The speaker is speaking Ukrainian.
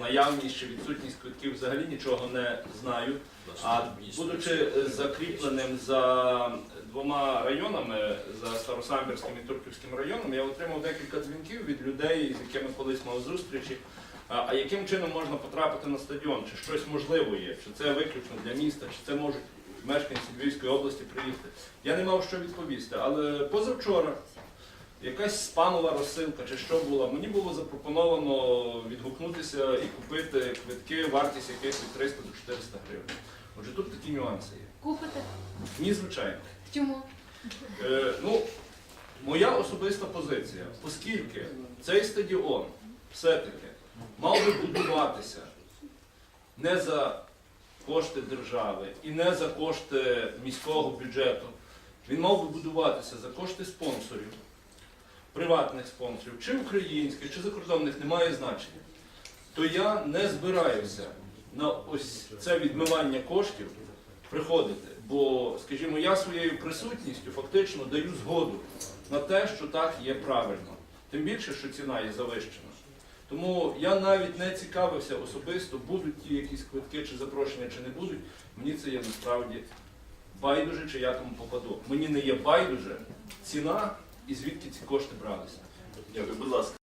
наявність чи відсутність квитків взагалі нічого не знаю. А будучи закріпленим за двома районами, за Старосамбірським і Турківським районом, я отримав декілька дзвінків від людей, з якими колись мав зустрічі. А яким чином можна потрапити на стадіон? Чи щось можливо є? Чи це виключно для міста, чи це можуть мешканці Львівської області приїхати? Я не мав що відповісти. Але позавчора якась спамова розсилка чи що була, мені було запропоновано відгукнутися і купити квитки, вартість яких від 300 до 400 гривень. Отже, тут такі нюанси є. Купите? Ні, звичайно. Чому? Е, ну, моя особиста позиція, оскільки цей стадіон все-таки мав би будуватися не за кошти держави і не за кошти міського бюджету, він мав би будуватися за кошти спонсорів, приватних спонсорів, чи українських, чи закордонних, немає значення. То я не збираюся на ось це відмивання коштів приходити. Бо, скажімо, я своєю присутністю фактично даю згоду на те, що так є правильно. Тим більше, що ціна є завищена. Тому я навіть не цікавився особисто, будуть ті якісь квитки чи запрошення, чи не будуть. Мені це є насправді байдуже, чи я тому попаду. Мені не є байдуже ціна і звідки ці кошти бралися. Дякую, будь ласка.